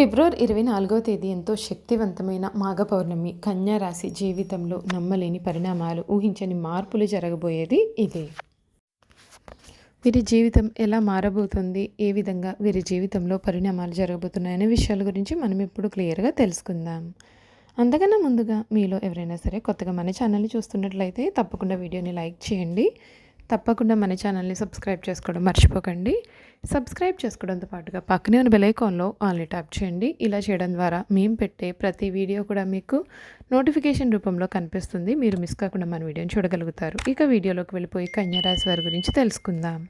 ఫిబ్రవరి ఇరవై నాలుగవ తేదీ ఎంతో శక్తివంతమైన మాఘ పౌర్ణమి కన్యారాశి జీవితంలో నమ్మలేని పరిణామాలు ఊహించని మార్పులు జరగబోయేది ఇదే. వీరి జీవితం ఎలా మారబోతుంది? ఏ విధంగా వీరి జీవితంలో పరిణామాలు జరగబోతున్నాయనే విషయాల గురించి మనం ఇప్పుడు క్లియర్గా తెలుసుకుందాం. అంతకన్నా ముందుగా మీలో ఎవరైనా సరే కొత్తగా మన ఛానల్ని చూస్తున్నట్లయితే తప్పకుండా వీడియోని లైక్ చేయండి. తప్పకుండా మన ఛానల్ని సబ్స్క్రైబ్ చేసుకోవడం మర్చిపోకండి. సబ్స్క్రైబ్ చేసుకోవడంతో పాటుగా పక్కనే ఉన్న బెలైకాన్లో ఆల్ని ట్యాప్ చేయండి. ఇలా చేయడం ద్వారా మేము పెట్టే ప్రతి వీడియో కూడా మీకు నోటిఫికేషన్ రూపంలో కనిపిస్తుంది. మీరు మిస్ కాకుండా మన వీడియోని చూడగలుగుతారు. ఇక వీడియోలోకి వెళ్ళిపోయి కన్యారాశి వారి గురించి తెలుసుకుందాం.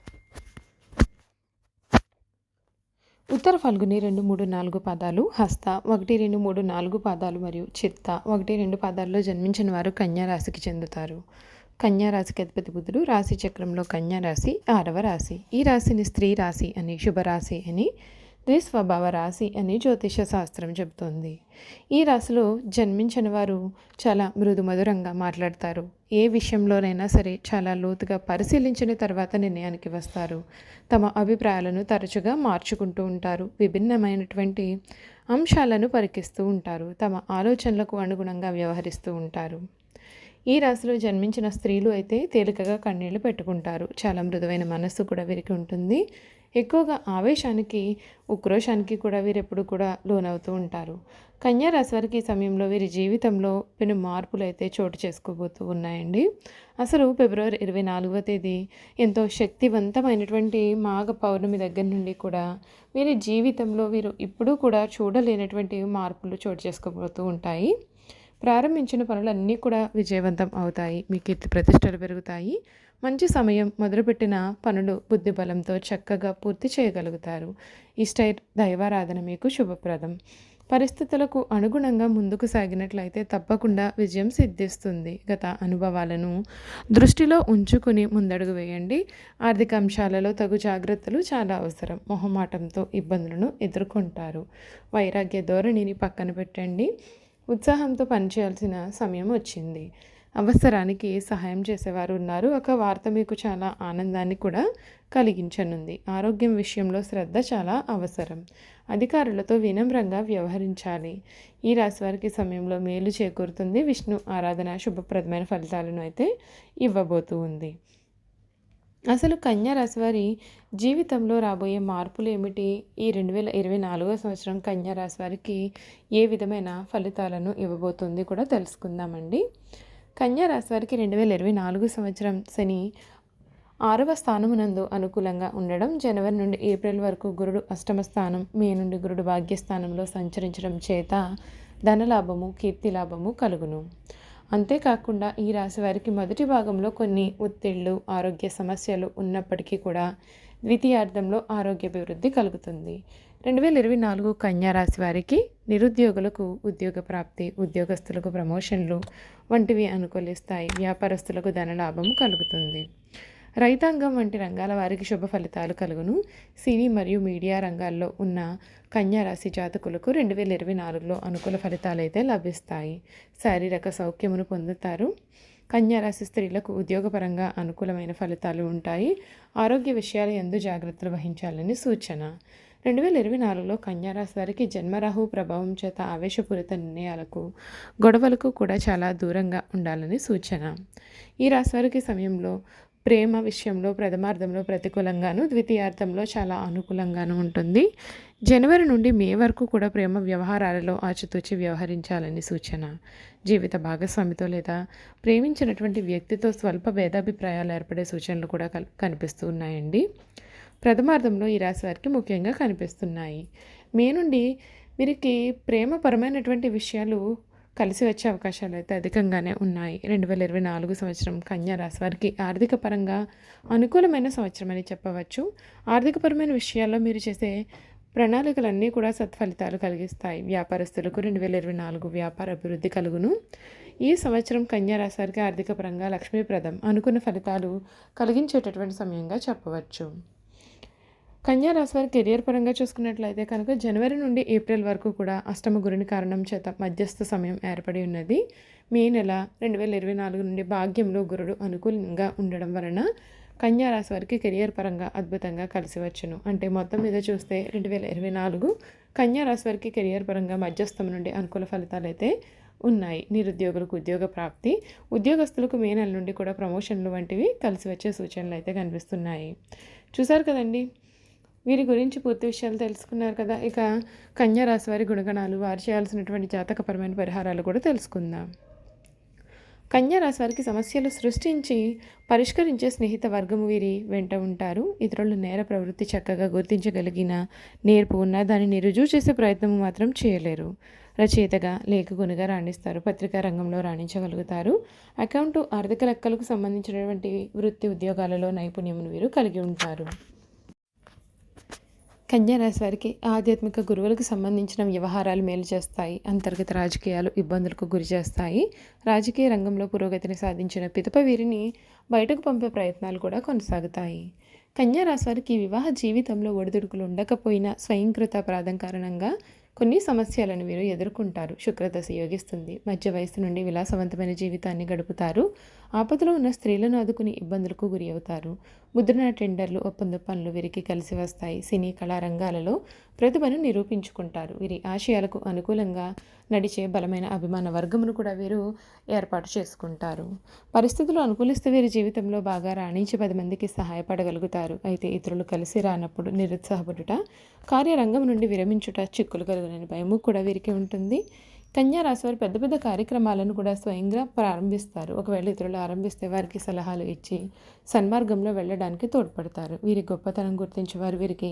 ఉత్తర ఫల్గుని రెండు మూడు నాలుగు పాదాలు హస్త ఒకటి రెండు మూడు నాలుగు పాదాలు మరియు చిత్త ఒకటి రెండు పాదాల్లో జన్మించిన వారు కన్యారాశికి చెందుతారు. కన్యా రాశికి అధిపతి బుధుడు రాశి చక్రంలో కన్యారాశి ఆరవ రాశి. ఈ రాశిని స్త్రీ రాశి అని శుభరాశి అని ద్విస్వభావ రాశి అని జ్యోతిష శాస్త్రం చెబుతోంది. ఈ రాశిలో జన్మించిన వారు చాలా మృదు మధురంగా మాట్లాడతారు. ఏ విషయంలోనైనా సరే చాలా లోతుగా పరిశీలించిన తర్వాత నిర్ణయానికి వస్తారు. తమ అభిప్రాయాలను తరచుగా మార్చుకుంటూ ఉంటారు. విభిన్నమైనటువంటి అంశాలను పరికిస్తూ ఉంటారు. తమ ఆలోచనలకు అనుగుణంగా వ్యవహరిస్తూ ఉంటారు. ఈ రాశిలో జన్మించిన స్త్రీలు అయితే తేలికగా కన్నీళ్ళు పెట్టుకుంటారు. చాలా మృదువైన మనస్సు కూడా వీరికి ఉంటుంది. ఎక్కువగా ఆవేశానికి ఉక్రోషానికి కూడా వీరెప్పుడు కూడా లోనవుతూ ఉంటారు. కన్యా రాశి వారికి ఈ సమయంలో వీరి జీవితంలో పెను మార్పులు అయితే చోటు చేసుకోబోతూ ఉన్నాయండి. అసలు ఫిబ్రవరి ఇరవై నాలుగవ తేదీ ఎంతో శక్తివంతమైనటువంటి మాఘ పౌర్ణమి దగ్గర నుండి కూడా వీరి జీవితంలో వీరు ఇప్పుడు కూడా చూడలేనటువంటి మార్పులు చోటు చేసుకోబోతూ ఉంటాయి. ప్రారంభించిన పనులన్నీ కూడా విజయవంతం అవుతాయి. మీ కీర్తి ప్రతిష్టలు పెరుగుతాయి. మంచి సమయం మొదలుపెట్టిన పనులు బుద్ధి బలంతో చక్కగా పూర్తి చేయగలుగుతారు. ఇష్ట దైవారాధన మీకు శుభప్రదం. పరిస్థితులకు అనుగుణంగా ముందుకు సాగినట్లయితే తప్పకుండా విజయం సిద్ధిస్తుంది. గత అనుభవాలను దృష్టిలో ఉంచుకుని ముందడుగు వేయండి. ఆర్థిక అంశాలలో తగు జాగ్రత్తలు చాలా అవసరం. మొహమాటంతో ఇబ్బందులను ఎదుర్కొంటారు. వైరాగ్య ధోరణిని పక్కన పెట్టండి. ఉత్సాహంతో పనిచేయాల్సిన సమయం వచ్చింది. అవసరానికి సహాయం చేసేవారు ఉన్నారు. ఒక వార్త మీకు చాలా ఆనందాన్ని కూడా కలిగించనుంది. ఆరోగ్యం విషయంలో శ్రద్ధ చాలా అవసరం. అధికారులతో వినమ్రంగా వ్యవహరించాలి. ఈ రాశి వారికి సమయంలో మేలు చేకూరుతుంది. విష్ణు ఆరాధన శుభప్రదమైన ఫలితాలను అయితే ఇవ్వబోతూ ఉంది. అసలు కన్యా రాశి వారి జీవితంలో రాబోయే మార్పులు ఏమిటి ఈ రెండు వేల ఇరవై నాలుగో సంవత్సరం కన్యా రాశి వారికి ఏ విధమైన ఫలితాలను ఇవ్వబోతుంది కూడా తెలుసుకుందామండి. కన్యా రాశి వారికి రెండు వేల ఇరవై నాలుగు సంవత్సరం శని ఆరవ స్థానమునందు అనుకూలంగా ఉండడం జనవరి నుండి ఏప్రిల్ వరకు గురుడు అష్టమ స్థానం మే నుండి గురుడు భాగ్యస్థానంలో సంచరించడం చేత ధనలాభము కీర్తి లాభము కలుగును. అంతేకాకుండా ఈ రాశి వారికి మొదటి భాగంలో కొన్ని ఒత్తిళ్ళు ఆరోగ్య సమస్యలు ఉన్నప్పటికీ కూడా ద్వితీయార్థంలో ఆరోగ్యాభివృద్ధి కలుగుతుంది. రెండు వేల ఇరవై నాలుగు కన్యా రాశి వారికి నిరుద్యోగులకు ఉద్యోగ ప్రాప్తి ఉద్యోగస్తులకు ప్రమోషన్లు వంటివి అనుకూలిస్తాయి. వ్యాపారస్తులకు ధనలాభం కలుగుతుంది. రైతాంగం వంటి రంగాల వారికి శుభ ఫలితాలు కలుగును. సినీ మరియు మీడియా రంగాల్లో ఉన్న కన్యారాశి జాతకులకు రెండు వేల ఇరవై నాలుగులో అనుకూల ఫలితాలు అయితే లభిస్తాయి. శారీరక సౌఖ్యమును పొందుతారు. కన్యారాశి స్త్రీలకు ఉద్యోగపరంగా అనుకూలమైన ఫలితాలు ఉంటాయి. ఆరోగ్య విషయాలు ఎందు జాగ్రత్తలు వహించాలని సూచన. రెండు వేల ఇరవై నాలుగులో కన్యారాశి వారికి జన్మరాహు ప్రభావం చేత ఆవేశపూరిత నిర్ణయాలకు గొడవలకు కూడా చాలా దూరంగా ఉండాలని సూచన. ఈ రాశి వారికి సమయంలో ప్రేమ విషయంలో ప్రథమార్థంలో ప్రతికూలంగాను ద్వితీయార్థంలో చాలా అనుకూలంగాను ఉంటుంది. జనవరి నుండి మే వరకు కూడా ప్రేమ వ్యవహారాలలో ఆచితూచి వ్యవహరించాలని సూచన. జీవిత భాగస్వామితో లేదా ప్రేమించినటువంటి వ్యక్తితో స్వల్ప భేదాభిప్రాయాలు ఏర్పడే సూచనలు కూడా కనిపిస్తూ ఉన్నాయండి. ప్రథమార్థంలో ఈ రాశి వారికి ముఖ్యంగా కనిపిస్తున్నాయి. మే నుండి వీరికి ప్రేమపరమైనటువంటి విషయాలు కలిసి వచ్చే అవకాశాలు అయితే అధికంగానే ఉన్నాయి. రెండు వేల ఇరవై నాలుగు సంవత్సరం కన్యా రాశి వారికి ఆర్థిక పరంగా అనుకూలమైన సంవత్సరం అని చెప్పవచ్చు. ఆర్థికపరమైన విషయాల్లో మీరు చేసే ప్రణాళికలన్నీ కూడా సత్ఫలితాలు కలిగిస్తాయి. వ్యాపారస్తులకు రెండు వేల ఇరవై నాలుగు వ్యాపార అభివృద్ధి కలుగును. ఈ సంవత్సరం కన్యా రాశివారికి ఆర్థిక పరంగా లక్ష్మీప్రదం అనుకున్న ఫలితాలు కలిగించేటటువంటి సమయంగా చెప్పవచ్చు. కన్యా రాశి వారి కెరియర్ పరంగా చూసుకున్నట్లయితే కనుక జనవరి నుండి ఏప్రిల్ వరకు కూడా అష్టమ గురుని కారణం చేత మధ్యస్థ సమయం ఏర్పడి ఉన్నది. మే నెల రెండు వేల ఇరవై నాలుగు నుండి భాగ్యంలో గురుడు అనుకూలంగా ఉండడం వలన కన్యా రాశి వారికి కెరియర్ పరంగా అద్భుతంగా కలిసి వచ్చును. అంటే మొత్తం మీద చూస్తే రెండు వేల ఇరవై నాలుగు కన్యా రాశి వారికి కెరియర్ పరంగా మధ్యస్థం నుండి అనుకూల ఫలితాలు అయితే ఉన్నాయి. నిరుద్యోగులకు ఉద్యోగ ప్రాప్తి ఉద్యోగస్తులకు మే నెల నుండి కూడా ప్రమోషన్లు వంటివి కలిసి వచ్చే సూచనలు అయితే కనిపిస్తున్నాయి. చూసారు కదండి? వీరి గురించి పూర్తి విషయాలు తెలుసుకున్నారు కదా. ఇక కన్యా రాశి వారి గుణగణాలు వారు చేయాల్సినటువంటి జాతకపరమైన పరిహారాలు కూడా తెలుసుకుందాం. కన్యా రాశి వారికి సమస్యలు సృష్టించి పరిష్కరించే స్నేహిత వర్గము వీరి వెంట ఉంటారు. ఇతరులు నేర ప్రవృత్తి చక్కగా గుర్తించగలిగిన నేర్పు ఉన్న దానిని రుజువు చేసే ప్రయత్నం మాత్రం చేయలేరు. రచయితగా లేఖకునిగా రాణిస్తారు. పత్రికా రంగంలో రాణించగలుగుతారు. అకౌంటు ఆర్థిక లెక్కలకు సంబంధించినటువంటి వృత్తి ఉద్యోగాలలో నైపుణ్యమును వీరు కలిగి ఉంటారు. కన్యారాశి వారికి ఆధ్యాత్మిక గురువులకు సంబంధించిన వ్యవహారాలు మేలు చేస్తాయి. అంతర్గత రాజకీయాలు ఇబ్బందులకు గురి చేస్తాయి. రాజకీయ రంగంలో పురోగతిని సాధించిన పిదప వీరిని బయటకు పంపే ప్రయత్నాలు కూడా కొనసాగుతాయి. కన్యారాశి వారికి వివాహ జీవితంలో ఒడిదుడుకులు ఉండకపోయినా స్వయంకృత అపరాధం కారణంగా కొన్ని సమస్యలను వీరు ఎదుర్కొంటారు. శుక్రదశ యోగిస్తుంది. మధ్య వయసు నుండి విలాసవంతమైన జీవితాన్ని గడుపుతారు. ఆపదలో ఉన్న స్త్రీలను ఆదుకుని ఇబ్బందులకు గురి అవుతారు. ముద్రణ టెండర్లు ఒప్పంద పనులు వీరికి కలిసి వస్తాయి. సినీ కళారంగాలలో ప్రతిభను నిరూపించుకుంటారు. వీరి ఆశయాలకు అనుకూలంగా నడిచే బలమైన అభిమాన వర్గమును కూడా వీరు ఏర్పాటు చేసుకుంటారు. పరిస్థితులు అనుకూలిస్తే వీరి జీవితంలో బాగా రాణించి పది మందికి సహాయపడగలుగుతారు. అయితే ఇతరులు కలిసి రానప్పుడు నిరుత్సాహపడుట కార్యరంగం నుండి విరమించుట చిక్కులు కలుగునని భయము కూడా వీరికి ఉంటుంది. కన్యా రాశి వారు పెద్ద పెద్ద కార్యక్రమాలను కూడా స్వయంగా ప్రారంభిస్తారు. ఒకవేళ ఇతరులు ఆరంభిస్తే వారికి సలహాలు ఇచ్చి సన్మార్గంలో వెళ్ళడానికి తోడ్పడతారు. వీరి గొప్పతనం గుర్తించేవారు వీరికి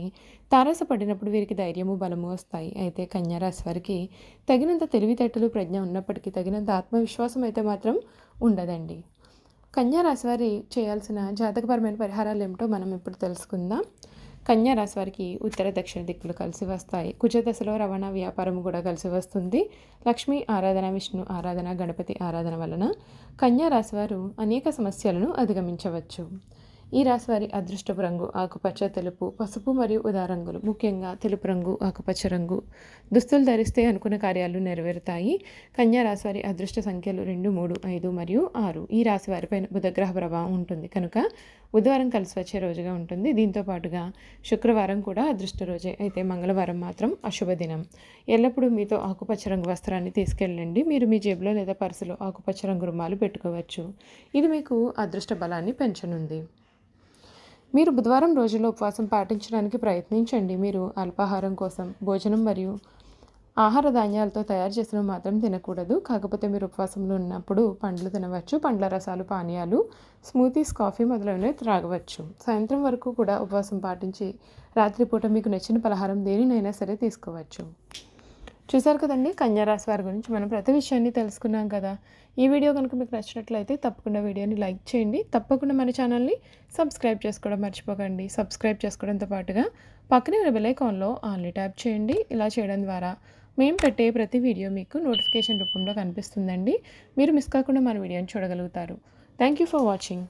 తారసపడినప్పుడు వీరికి ధైర్యము బలము వస్తాయి. అయితే కన్యా రాశి వారికి తగినంత తెలివితేటలు ప్రజ్ఞ ఉన్నప్పటికీ తగినంత ఆత్మవిశ్వాసం అయితే మాత్రం ఉండదండి. కన్యా వారి చేయాల్సిన జాతకపరమైన పరిహారాలు ఏమిటో మనం ఇప్పుడు తెలుసుకుందాం. కన్యా రాశి వారికి ఉత్తర దక్షిణ దిక్కులు కలిసి వస్తాయి. కుజదశలో రవాణా వ్యాపారం కూడా కలిసి వస్తుంది. లక్ష్మీ ఆరాధన విష్ణు ఆరాధన గణపతి ఆరాధన వలన కన్యా రాశి వారు అనేక సమస్యలను అధిగమించవచ్చు. ఈ రాశివారి అదృష్టపు రంగు ఆకుపచ్చ తెలుపు పసుపు మరియు ఉదా రంగులు. ముఖ్యంగా తెలుపు రంగు ఆకుపచ్చ రంగు. దుస్తులు ధరిస్తే అనుకున్న కార్యాలు నెరవేరుతాయి. కన్యా రాశివారి అదృష్ట సంఖ్యలు రెండు మూడు ఐదు మరియు ఆరు. ఈ రాశి వారిపైన బుధగ్రహ ప్రభావం ఉంటుంది. కనుక బుధవారం కలిసి వచ్చే రోజుగా ఉంటుంది. దీంతో పాటుగా శుక్రవారం కూడా అదృష్ట రోజే. అయితే మంగళవారం మాత్రం అశుభ దినం. ఎల్లప్పుడూ మీతో ఆకుపచ్చ రంగు వస్త్రాన్ని తీసుకెళ్ళండి. మీరు మీ జేబులో లేదా పర్సులో ఆకుపచ్చ రంగు రుమాలు పెట్టుకోవచ్చు. ఇది మీకు అదృష్ట బలాన్ని పెంచనుంది. మీరు బుధవారం రోజుల్లో ఉపవాసం పాటించడానికి ప్రయత్నించండి. మీరు అల్పాహారం కోసం భోజనం మరియు ఆహార ధాన్యాలతో తయారు చేసిన మాత్రం తినకూడదు. కాకపోతే మీరు ఉపవాసంలో ఉన్నప్పుడు పండ్లు తినవచ్చు. పండ్ల రసాలు పానీయాలు స్మూతీస్ కాఫీ మొదలైనవి త్రాగవచ్చు. సాయంత్రం వరకు కూడా ఉపవాసం పాటించి రాత్రిపూట మీకు నచ్చిన పలహారం దేనినైనా సరే తీసుకోవచ్చు. చూసారు కదండి? కన్యారాశి వారి గురించి మనం ప్రతి విషయాన్ని తెలుసుకున్నాం కదా. ఈ వీడియో కనుక మీకు నచ్చినట్లయితే తప్పకుండా వీడియోని లైక్ చేయండి. తప్పకుండా మన ఛానల్ని సబ్స్క్రైబ్ చేసుకోవడం మర్చిపోకండి. సబ్స్క్రైబ్ చేసుకోవడంతో పాటుగా పక్కనే ఉన్న బెలైకాన్లో ఆన్లీ ట్యాప్ చేయండి. ఇలా చేయడం ద్వారా మేము పెట్టే ప్రతి వీడియో మీకు నోటిఫికేషన్ రూపంలో కనిపిస్తుందండి. మీరు మిస్ కాకుండా మన వీడియోని చూడగలుగుతారు. Thank you for watching.